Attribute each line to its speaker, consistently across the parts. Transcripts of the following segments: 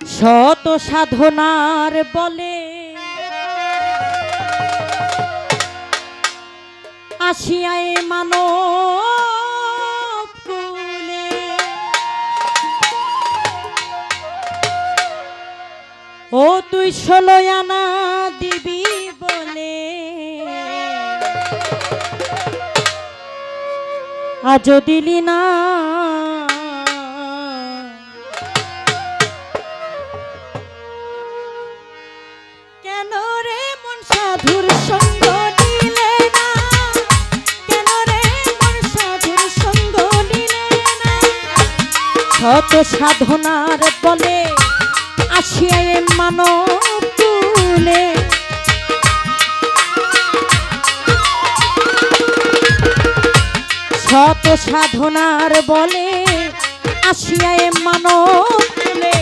Speaker 1: শত সাধনার বলে। আসিয়ায় মানব ও তুই ষোলো আনা দিবি বলে। আজ দিলি না কত সাধনার বলে আসিয়া মানব তুলে। শত সাধনার বলে আসিয়ায় মানব তুলে।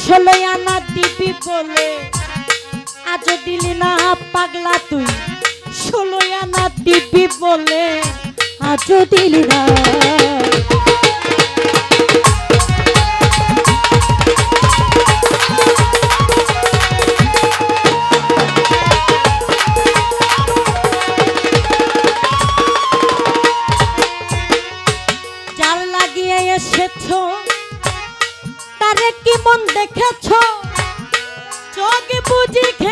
Speaker 1: ষোলো আনা দিবি বলে, আজ দিলি না পাগলা তুই। ষোলো আনা দিবি বলে আজ দিলি না। dick.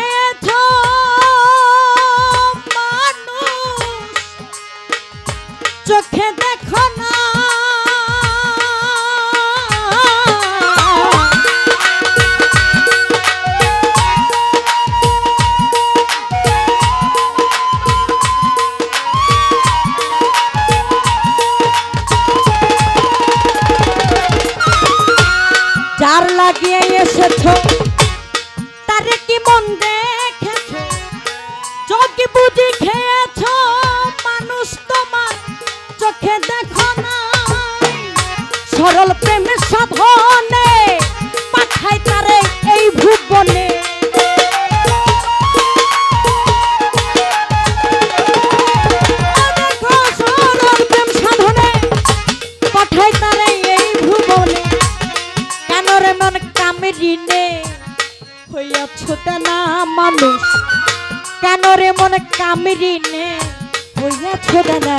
Speaker 1: কানরে মন কামড়িনে হইয়া ছোড়ালা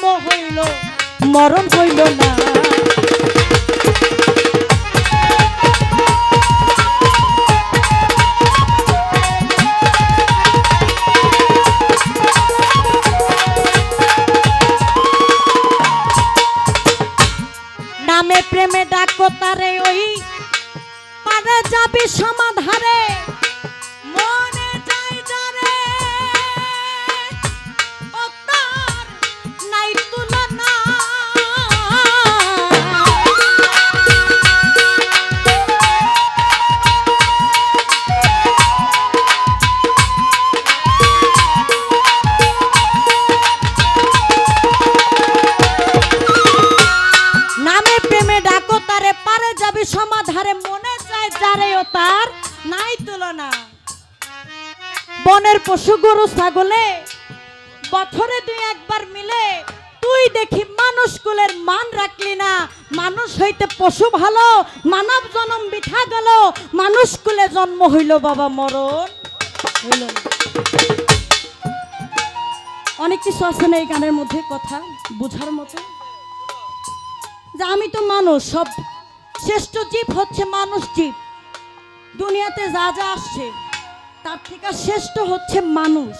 Speaker 1: জন্ম হইল মরণ হইল না। তার নাই তুলনা। বনের পশু গরু, ছাগলে বছরে দুই একবার মিলে তুই দেখি মানুষ কুলের মান রাখলি না। মানুষ হইতে পশু ভালো, মানব জনম বিঠা গেল, মানুষ কুলে জন্ম হইল বাবা মরণ। হইল অনেক কিছু আছে না এই গানের মধ্যে কথা বুঝার মতো? যে আমি তো মানুষ, সব শ্রেষ্ঠ জীব হচ্ছে মানুষ জীব। দুনিয়াতে যা যা আসছে, তার থেকে শ্রেষ্ঠ হচ্ছে মানুষ।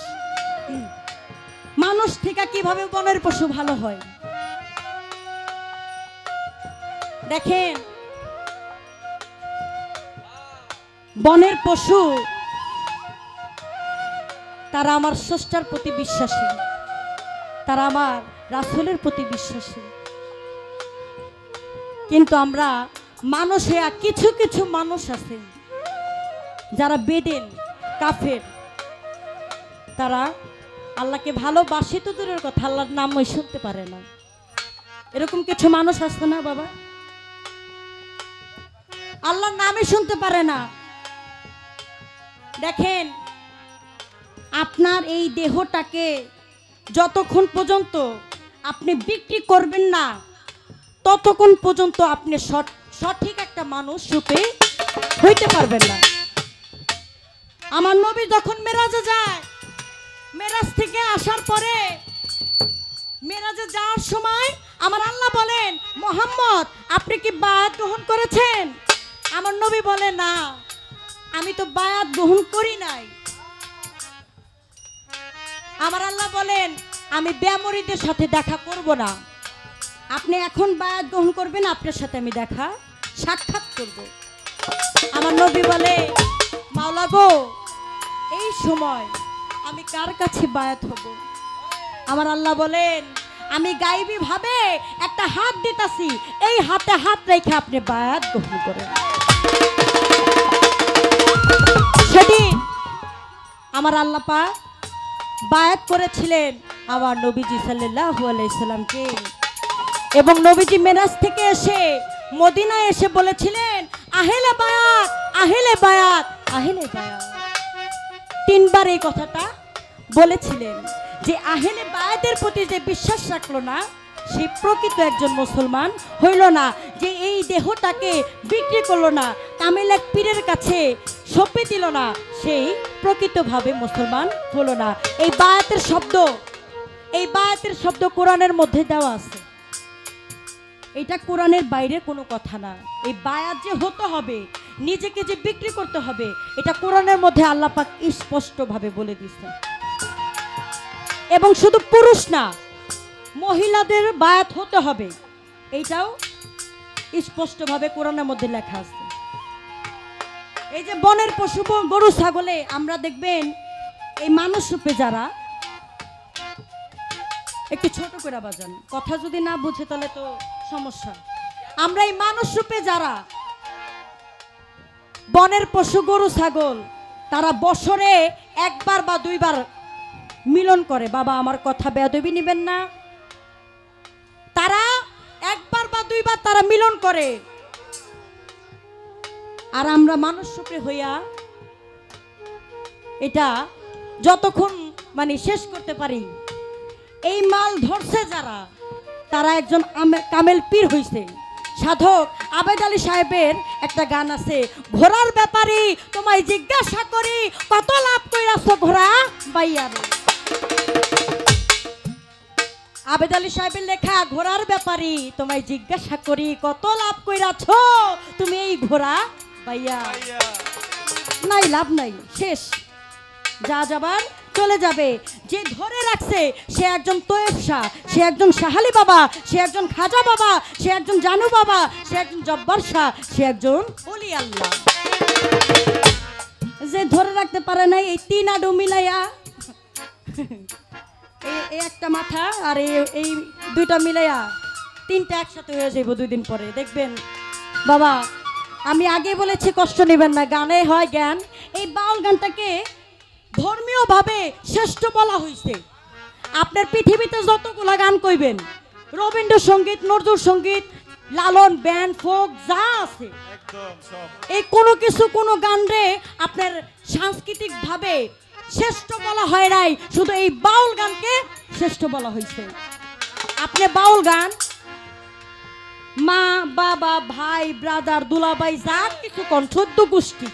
Speaker 1: মানুষ থেকে কীভাবে বনের পশু ভালো হয়? দেখেন, বনের পশু, তারা আমার স্রষ্টার প্রতি বিশ্বাসী। তারা আমার রাসুলের প্রতি বিশ্বাসী। কিন্তু আমরা মানুষ কিছু কিছু মানুষ আছে। যারা বেদেন, কাফের, তারা আল্লাহকে ভালোবাসি তো দূরের কথা, আল্লাহর নামই শুনতে পারে না। এরকম কিছু মানুষ আসতো না বাবা? আল্লাহর নামই শুনতে পারে না। দেখেন, আপনার এই দেহটাকে যতক্ষণ পর্যন্ত আপনি বিক্রি করবেন না, ততক্ষণ পর্যন্ত আপনি সঠিক একটা মানুষ রূপে হইতে পারবেন না। আমার নবী যখন মেরাজে যায়, মেরাজ থেকে আসার পরে, মেরাজে যাওয়ার সময় আমার আল্লাহ বলেন, মোহাম্মদ, আপনি কি বায়াত গ্রহণ করেছেন? আমার নবী বলে, না, আমি তো বায়াত গ্রহণ করি নাই। আমার আল্লাহ বলেন, আমি ব্যামরিদের সাথে দেখা করব না। আপনি এখন বায়াত গ্রহণ করবেন, আপনার সাথে আমি দেখা সাক্ষাৎ করব। আমার নবী বলে, মাওলা গো এই সময় আমি কার কাছে বায়াত হব? আমার আল্লাহ বলেন, আমি গাইবি ভাবে একটা হাত দিতাছি, এই হাতে হাত রেখে আপনি বায়াত গ্রহণ করেন। সেদিন আমার আল্লাহ পাক বায়াত করেছিলেন আমার নবীজি সাল্লাল্লাহু আলাইহি সাল্লামকে। এবং নবীজি মেরাজ থেকে এসে মদিনায় এসে বলেছিলেন, আহেলে বায়াত আহেলে বায়াত আহেলে বায়াত। তিনবার এই কথাটা বলেছিলেন যে আহেলে বায়াতের প্রতি যে বিশ্বাস রাখল না, সে প্রকৃত একজন মুসলমান হইল না, যে এই দেহটাকে বিক্রি করল না, কামিল এক পীরের কাছে সঁপে দিল না, সেই প্রকৃতভাবে মুসলমান হলো না। এই বায়াতের শব্দ, এই বায়াতের শব্দ কোরআনের মধ্যে দেওয়া আছে। এটা কোরআনের বাইরে কোনো কথা না। এই বায়াত যে হতে হবে, নিজেকে যে বিক্রি করতে হবে, এটা কোরআনের মধ্যে আল্লাহ পাক স্পষ্টভাবে বলে দিচ্ছে এবং শুধু পুরুষ না, মহিলাদের বায়াত হতে হবে। এইটাও স্পষ্টভাবে কোরআনের মধ্যে লেখা আছে। এই যে বনের পশু গরু, ছাগলে, আমরা দেখবেন এই মানুষ রূপে যারা একটু ছোট করে বাজান। কথা যদি না বুঝে তাহলে তো সমস্যা আমরা এই মানুষ রূপে যারা বনের পশু গরু, ছাগল, তারা বছরে একবার বা দুইবার মিলন করে। বাবা, আমার কথা বেদবি নেবেন না। তারা একবার বা দুইবার তারা মিলন করে। আর আমরা মানুষ রূপে হইয়া এটা যতক্ষণ মানে শেষ করতে পারি, এই মাল ধরছে যারা তারা একজন কামেল পীর হইছে। সাধক আবেদ আলী সাহেবের একটা গান আছে ঘোড়ার ব্যাপারে তোমায় জিজ্ঞাসা করি কত লাভ কইরাছ ঘোড়া? বাইয়ার আবেদ আলী সাহেবের লেখা ঘোড়ার ব্যাপারে তোমায় জিজ্ঞাসা করি কত লাভ কইরাছ? তুমি এই ঘোড়া? বাইয়া। নাই লাভ নাই শেষ। যা যাবার চলে যাবে। যে ধরে রাখছে, সে একজন তোয়েব শাহ সে একজন শাহালি বাবা, সে একজন খাজা বাবা, সে একজন জানু বাবা, সে একজন জব্বার শাহ, সে একজন অলি আল্লাহ। যে ধরে রাখতে পারে নাই, এই তিন আডু মিলাইয়া এই একটা মাথা আর এই দুইটা মিলাইয়া তিনটা একসাথে হয়ে যাইব দুই দিন পরে। দেখবেন, বাবা, আমি আগে বলেছি, কষ্ট নেবেন না। গানে হয় জ্ঞান। এই বাউল গানটাকে ধর্মীয়ভাবে শ্রেষ্ঠ বলা হয়েছে আপনার পৃথিবীতে যতগুলা গান কইবেন রবীন্দ্রসঙ্গীত নজরুল সংগীত লালন ব্যান্ড ফোক যা আছে এই কোনো কিছু কোনো গান রে আপনার সাংস্কৃতিক ভাবে শ্রেষ্ঠ বলা হয় নাই শুধু এই বাউল গানকে শ্রেষ্ঠ বলা হয়েছে আপনি বাউল গান মা বাবা ভাই ব্রাদার দুলাভাই যা কিছু কন চোদ্দ গোষ্ঠী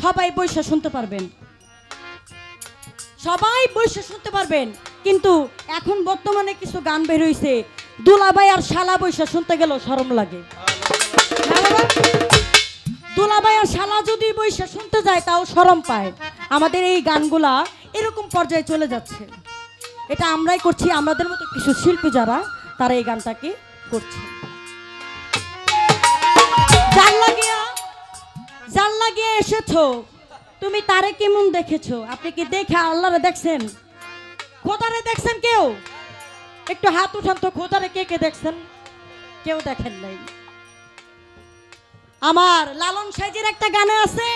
Speaker 1: সবাই বৈশা শুনতে পারবেন। সবাই বৈশা শুনতে পারবেন। কিন্তু এখন বর্তমানে কিছু গান বের হইছে। দুলাভাই আর শালা বৈশা শুনতে গেলেও শরম লাগে। বাবা? আর শালা যদি বৈশা শুনতে যায়, তাও শরম পায়। আমাদের এই গানগুলা এরকম পর্যায়ে চলে যাচ্ছে। এটা আমরাই করছি, আমাদের মতো কিছু শিল্পী যারা, তারা এই গানটাকে করছে। যার লাগিয়া যার লাগিয়ে এসেছ। তুমি তারে কেমন দেখেছ? আপনি কি দেখে আল্লাহরে দেখছেন? খোদারে দেখছেন কেউ? একটু হাত উঠান তো খোদারে কে কে দেখছেন? কেউ দেখেন নাই। আমার লালন সাইজের একটা গানে আছে,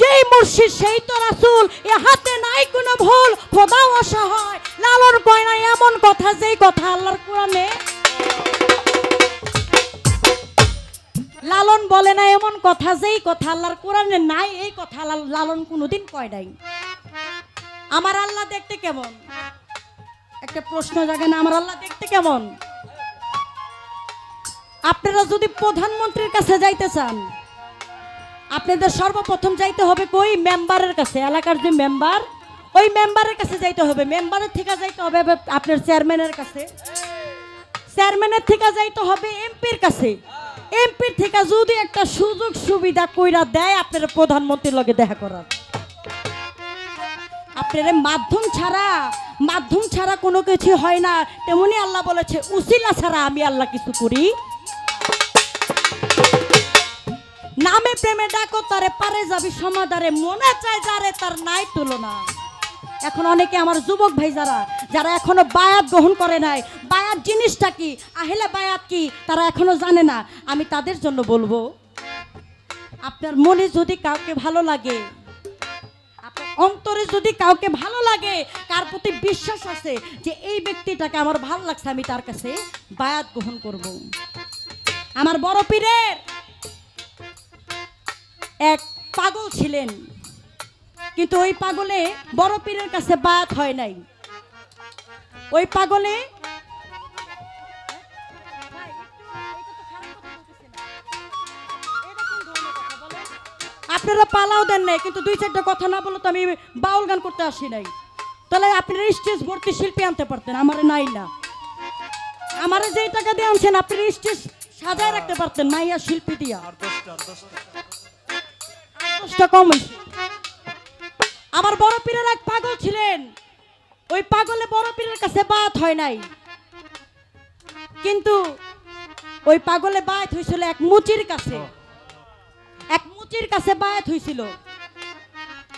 Speaker 1: যেই মুর্শিদ, সেই তো রাসূল, এ হাতে নাই কোনো ভুল, খোদাও অসহায়, লালন কয় না এমন কথা, যেই কথা আল্লাহর কোরআনে বলে না এমন কথা, যেই কথা আল্লাহর কোরআনে নাই, এই কথা লালন কোনোদিন কয় নাই। আমার আল্লাহ দেখতে কেমন? একটা প্রশ্ন জাগে না, আমার আল্লাহ দেখতে কেমন? আপনারা যদি প্রধানমন্ত্রীর কাছে যাইতে চান, আপনাদের সর্বপ্রথম যাইতে হবে কই? মেম্বারের কাছে, এলাকার যে মেম্বার, ওই মেম্বারের কাছে যাইতে হবে। মেম্বারের থেকে যাইতে হবে আপনার চেয়ারম্যানের কাছে। চেয়ারম্যানের থেকে যাইতে হবে এমপির কাছে। এমপির থেকে যদি একটা সুযোগ সুবিধা কইরা দেয়, আপনার প্রধানমন্ত্রীর লগে দেখা করার। আপনার মাধ্যম ছাড়া মাধ্যম ছাড়া কোনো কিছু হয় না। তেমনি আল্লাহ বলেছে, উসিলা ছাড়া আমি আল্লাহ কিছু করি। নামে প্রেমে ডাকো, তারে পারে যাবি সমাদারে মনে চায় যারে তার নাই তুলনা। এখন অনেকে আমার যুবক ভাই যারা যারা এখনও বায়াত গ্রহণ করে নাই, বায়াত জিনিসটা কি? আহিলে বায়াত কি? তারা এখনও জানে না। আমি তাদের জন্য বলব, আপনার মনে যদি কাউকে ভালো লাগে, আপনার অন্তরে যদি কাউকে ভালো লাগে, কার প্রতি বিশ্বাস আছে যে এই ব্যক্তিটাকে আমার ভালো লাগছে, আমি তার কাছে বায়াত গ্রহণ করব। আমার বড় পীরের এক পাগল ছিলেন। কিন্তু ওই পাগলে বড় পীরের কাছে বায়াত হয় নাই। ওই পাগলে আপনারা পালাও দেন নাই, কিন্তু দুই চারটা কথা না বলে তো আমি বাউল গান করতে আসি নাই। তাহলে আপনারা স্টেজ ভর্তি শিল্পী আনতে পারতেন, আমার নাই না। আমারে যেই টাকা দিয়ে আনছেন, আপনি স্টেজ সাজায় রাখতে পারতেন, মাইয়া শিল্পী দিয়া। কম হয়েছে। আমার বড় পীরের এক পাগল ছিলেন। ওই পাগলে বড় পীরের কাছে বাত হয় নাই। কিন্তু ওই পাগলে বায়াত হয়েছিল এক মুচির কাছে। এক মুচির কাছে বায়াত হয়েছিল।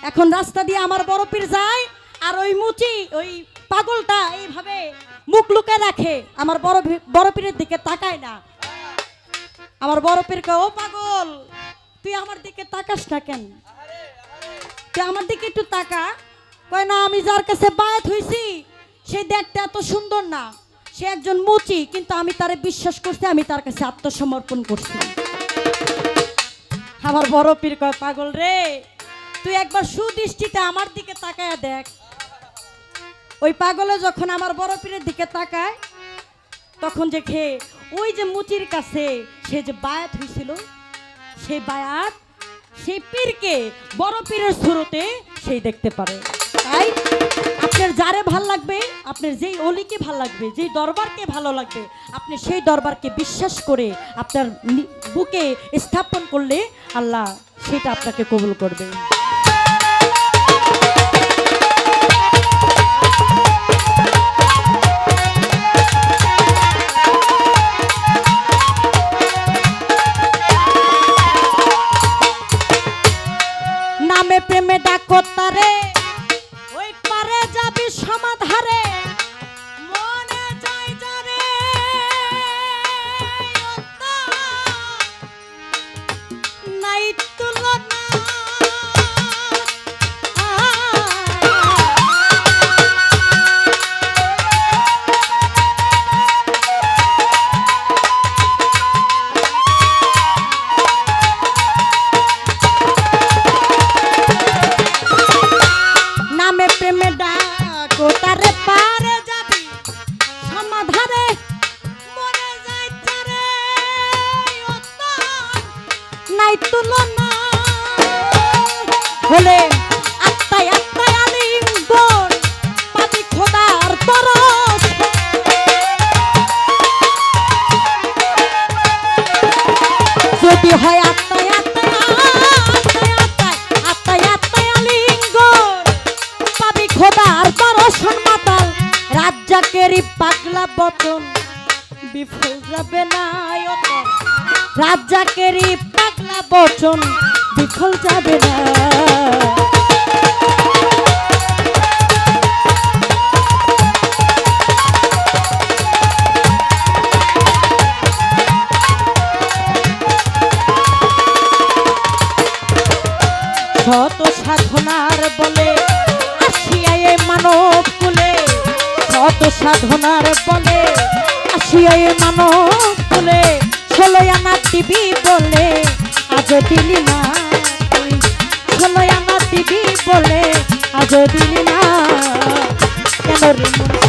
Speaker 1: এখন রাস্তা দিয়ে আমার বড় পীর যায় আর ওই মুচি, ওই পাগলটা এইভাবে মুখ লুকে রাখে। আমার বড় বড় পীরের দিকে তাকায় না। আমার বড় পীরকে, ও পাগল, তুই আমার দিকে তাকাস না কেন? আমার দিকে একটু তাকা। কয়, না, আমি যার কাছে বায়াত হয়েছি সে দেখতে এত সুন্দর না। সে একজন মুচি, কিন্তু আমি তারে বিশ্বাস করছি, আমি তার কাছে আত্মসমর্পণ করছি। আমার বড় পীর কয়, পাগল রে, তুই একবার সুদৃষ্টিতে আমার দিকে তাকায় দেখ। ওই পাগলে যখন আমার বড় পীরের দিকে তাকায়, তখন দেখে ওই যে মুচির কাছে সে যে বায়াত হয়েছিল সেই বায়াত সেই পীরকে, বড় পীরের স্রোতে সেই দেখতে পারে। তাই আপনার যারে ভালো লাগবে, আপনার যেই অলিকে ভালো লাগবে, যেই দরবারকে ভালো লাগবে, আপনি সেই দরবারকে বিশ্বাস করে আপনার বুকে স্থাপন করলে আল্লাহ সেটা আপনাকে কবুল করবে। নাই তুলনা হলে আত্মায় আত্মায় আলিঙ্গন পাবি খোদার তরফ যদি হয় আত্মায় খোদার দর্শন মাতাল পাগলা বচন বিফল যাবে না। রাজ্জাকেরই পাগলা বচন বিফল যাবে না। শত সাধনার বলে আসিয়ায় মানব কুলে। শত সাধনার বলে আসিয়ায় মানব কুলে। ষোলোই আনা দিবি বলে আজ দিলি না তুই ষোলোই আনা দিবি বলে আজো দিলি না কেন রে